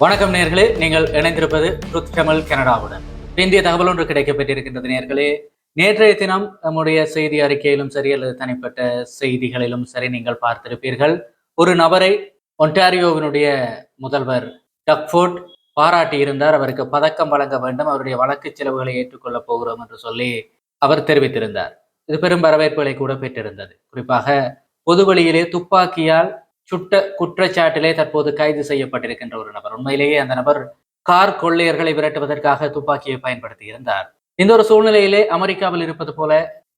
வணக்கம் நேர்களே. நீங்கள் இணைந்திருப்பது ருத் தமிழ் கனடாவுடன். இந்திய தகவல் ஒன்று கிடைக்கப்பட்டிருக்கின்றது நேர்களே. நேற்றைய தினம் நம்முடைய செய்தி அறிக்கையிலும் சரி அல்லது தனிப்பட்ட செய்திகளிலும் சரி நீங்கள் பார்த்திருப்பீர்கள். ஒரு நபரை ஒன்டாரியோவினுடைய முதல்வர் டக்ஃபோர்ட் பாராட்டியிருந்தார் அவருக்கு பதக்கம் வழங்க வேண்டும். அவருடைய வழக்கு செலவுகளை ஏற்றுக்கொள்ளப் போகிறோம் என்று சொல்லி அவர் தெரிவித்திருந்தார். இது பெரும் வரவேற்புகளை கூட பெற்றிருந்தது. குறிப்பாக பொதுவெளியிலே துப்பாக்கியால் சுட்ட குற்றச்சாட்டிலே தற்போது கைது செய்யப்பட்டிருக்கின்ற ஒரு நபர். உண்மையிலேயே அந்த நபர் கார் கொள்ளையர்களை விரட்டுவதற்காக துப்பாக்கியை பயன்படுத்தி இருந்தார். இந்த ஒரு சூழ்நிலையிலே அமெரிக்காவில் இருப்பது போல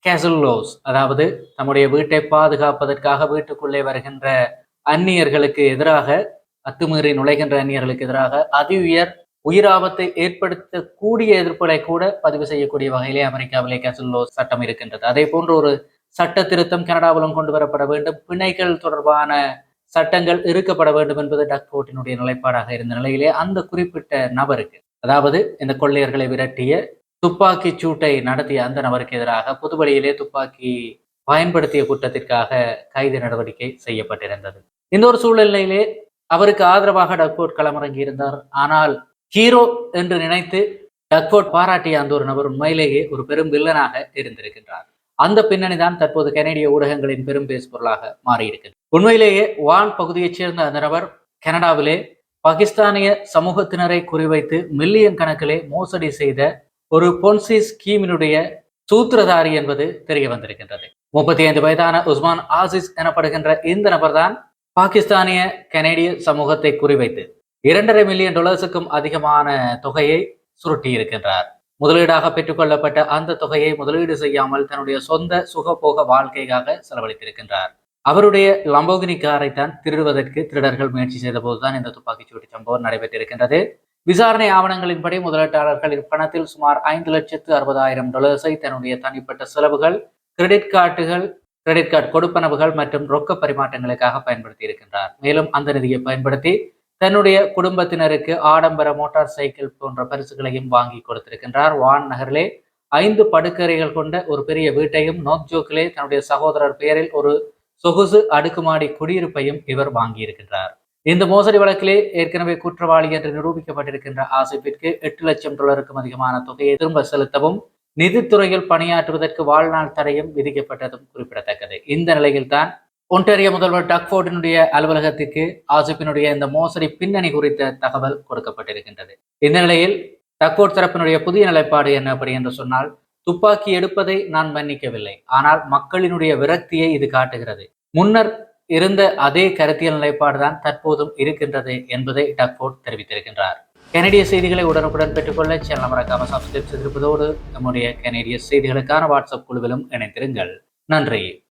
கேசல்லோஸ் அதாவது தம்முடைய வீட்டை பாதுகாப்பதற்காக வீட்டுக்குள்ளே வருகின்ற அந்நியர்களுக்கு எதிராக அத்துமீறி நுழைகின்ற அந்நியர்களுக்கு எதிராக அதி உயர் உயிராபத்தை ஏற்படுத்தக்கூடிய எதிர்ப்புகளை கூட பதிவு செய்யக்கூடிய வகையிலே அமெரிக்காவிலே கேசல்லோஸ் சட்டம் இருக்கின்றது. அதே போன்ற ஒரு சட்ட திருத்தம் கனடாவிலும் கொண்டு வரப்பட வேண்டும். பிணைகள் தொடர்பான சட்டங்கள் இருக்கப்பட வேண்டும் என்பது டக்ஃபோர்ட்டினுடைய நிலைப்பாடாக இருந்த நிலையிலே அந்த குறிப்பிட்ட நபருக்கு அதாவது இந்த கொள்ளையர்களை விரட்டிய துப்பாக்கி சூட்டை நடத்திய அந்த நபருக்கு எதிராக பொதுவழியிலே துப்பாக்கி பயன்படுத்திய குற்றத்திற்காக கைது நடவடிக்கை செய்யப்பட்டிருந்தது. இந்த ஒரு சூழ்நிலையிலே அவருக்கு ஆதரவாக டக்போர்ட் களமிறங்கி இருந்தார். ஆனால் ஹீரோ என்று நினைத்து டக்ஃபோர்ட் பாராட்டிய அந்த ஒரு நபர் உண்மையிலேயே ஒரு பெரும் வில்லனாக இருந்திருக்கின்றார். அந்த பின்னணி தான் தற்போது கனேடிய ஊடகங்களின் பெரும் பேசுபொருளாக மாறியிருக்கிறது. உண்மையிலேயே வான் பகுதியைச் சேர்ந்த அந்த நபர் கனடாவிலே பாகிஸ்தானிய சமூகத்தினரை குறிவைத்து மில்லியன் கணக்கிலே மோசடி செய்த ஒரு பொன்சி ஸ்கீமினுடைய சூத்திரதாரி என்பது தெரிய வந்திருக்கின்றது முப்பத்தி ஐந்து வயதான உஸ்மான் ஆசிஸ் எனப்படுகின்ற இந்த நபர்தான் பாகிஸ்தானிய கனேடிய சமூகத்தை குறிவைத்து இரண்டரை மில்லியன் டாலர்ஸுக்கும் அதிகமான தொகையை சுருட்டி இருக்கின்றார் முதலீடாக பெற்றுக்கொள்ளப்பட்ட அந்த தொகையை முதலீடு செய்யாமல் தன்னுடைய சொந்த சுகபோக வாழ்க்கைக்காக செலவழித்திருக்கின்றார். அவருடைய லம்போகினி காரை தான் திருடுவதற்கு திருடர்கள் முயற்சி செய்த போதுதான் இந்த துப்பாக்கிச்சூட்டு சம்பவம் நடைபெற்றிருக்கின்றது. விசாரணை ஆவணங்களின்படி முதலீட்டாளர்கள் இப்பணத்தில் சுமார் ஐந்து லட்சத்து அறுபதாயிரம் டாலர்ஸை தன்னுடைய தனிப்பட்ட செலவுகள் கிரெடிட் கார்டுகள் கிரெடிட் கார்டு கொடுப்பனவுகள் மற்றும் ரொக்க பரிமாற்றங்களுக்காக பயன்படுத்தி இருக்கின்றார் மேலும் அந்த நிதியை பயன்படுத்தி தன்னுடைய குடும்பத்தினருக்கு ஆடம்பர மோட்டார் சைக்கிள் போன்ற பரிசுகளையும் வாங்கி கொடுத்திருக்கின்றார். வான் நகரிலே ஐந்து படுக்கறைகள் கொண்ட ஒரு பெரிய வீட்டையும் நோக்ஜோக்கிலே தன்னுடைய சகோதரர் பெயரில் ஒரு சொகுசு அடுக்குமாடி குடியிருப்பையும் இவர் வாங்கியிருக்கின்றார். இந்த மோசடி வழக்கிலே ஏற்கனவே குற்றவாளி என்று நிரூபிக்கப்பட்டிருக்கின்ற ஆசிப்பிற்கு எட்டு லட்சம் டாலருக்கும் அதிகமான தொகையை திரும்ப செலுத்தவும் நிதித்துறையில் பணியாற்றுவதற்கு வாழ்நாள் தடையும் விதிக்கப்பட்டதும் குறிப்பிடத்தக்கது. இந்த நிலையில்தான் ஒன்டேரிய முதல்வர் டக்ஃபோர்டினுடைய அலுவலகத்திற்கு ஆசிப்பினுடைய இந்த மோசடி பின்னணி குறித்த தகவல் கொடுக்கப்பட்டிருக்கின்றது. இந்த நிலையில் டக்ஃபோர்ட் தரப்பினுடைய புதிய நிலைப்பாடு என்ன அப்படி என்று சொன்னால் துப்பாக்கி எடுப்பதை நான் மன்னிக்கவில்லை. ஆனால் மக்களினுடைய விரக்தியை இது காட்டுகிறது. முன்னர் இருந்த அதே கருத்தியல் நிலைப்பாடுதான் தற்போதும் இருக்கின்றது என்பதை டக்ஃபோர்ட் தெரிவித்திருக்கின்றார். கனடிய செய்திகளை உடனுக்குடன் பெற்றுக்கொள்ள சேனல் மறக்காம சப்ஸ்கிரைப் செய்திருப்பதோடு நம்முடைய கனடிய செய்திகளுக்கான வாட்ஸ்அப் குழுவிலும் இணைந்திருங்கள். நன்றி.